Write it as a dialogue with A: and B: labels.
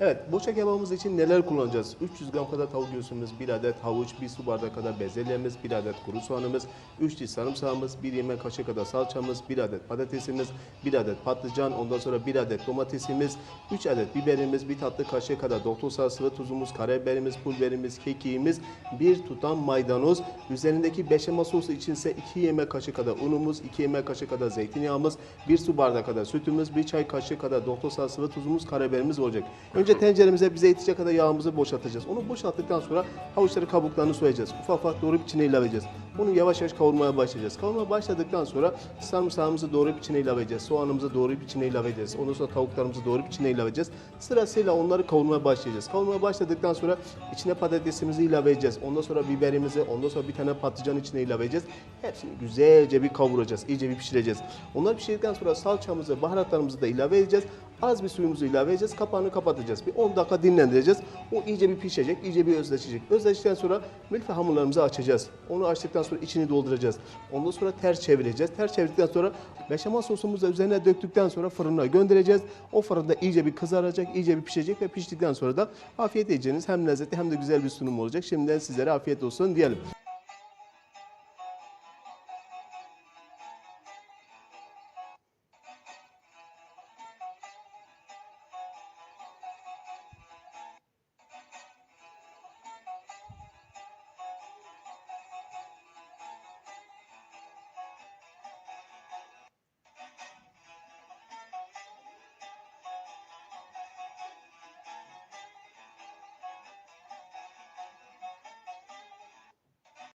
A: Evet, boşa kebabımız için neler kullanacağız? 300 gram kadar tavuk göğsümüz, 1 adet havuç, 1 su bardağı kadar bezelyemiz, 1 adet kuru soğanımız, 3 diş sarımsağımız, 1 yemek kaşığı kadar salçamız, 1 adet patatesimiz, 1 adet patlıcan, ondan sonra 1 adet domatesimiz, 3 adet biberimiz, 1 tatlı kaşığı kadar doktor sarısı tuzumuz, karabiberimiz, pul biberimiz, kekiğimiz, 1 tutam maydanoz, üzerindeki beşamel sosu için ise 2 yemek kaşığı kadar unumuz, 2 yemek kaşığı kadar zeytinyağımız, 1 su bardağı kadar sütümüz, 1 çay kaşığı kadar doktor sarısı tuzumuz, karabiberimiz olacak. Önce tenceremize bize yetecek kadar yağımızı boşaltacağız. Onu boşalttıktan sonra havuçları kabuklarını soyacağız. Ufak ufak doğrayıp içine ilave edeceğiz. Bunu yavaş yavaş kavurmaya başlayacağız. Kavurmaya başladıktan sonra sarımsağımızı doğrayıp içine ilave edeceğiz. Soğanımızı doğrayıp içine ilave edeceğiz. Ondan sonra tavuklarımızı doğrayıp içine ilave edeceğiz. Sırasıyla onları kavurmaya başlayacağız. Kavurmaya başladıktan sonra içine patatesimizi ilave edeceğiz. Ondan sonra biberimizi, ondan sonra bir tane patlıcan içine ilave edeceğiz. Hepsini güzelce bir kavuracağız. iyice bir pişireceğiz. Onları pişirdikten sonra salçamızı, baharatlarımızı da ilave edeceğiz. Az bir suyumuzu ilave edeceğiz. Kapağını kapatacağız. Bir 10 dakika dinlendireceğiz. O iyice bir pişecek, iyice bir özleşecek. Özleştikten sonra milföy hamurlarımızı açacağız. Onu açtıktan sonra içini dolduracağız. Ondan sonra ters çevireceğiz. Ters çevirdikten sonra beşamel sosumuzu üzerine döktükten sonra fırına göndereceğiz. O fırında iyice bir kızaracak, iyice bir pişecek ve piştikten sonra da afiyet yiyeceğiniz hem lezzetli hem de güzel bir sunum olacak. Şimdiden sizlere afiyet olsun diyelim.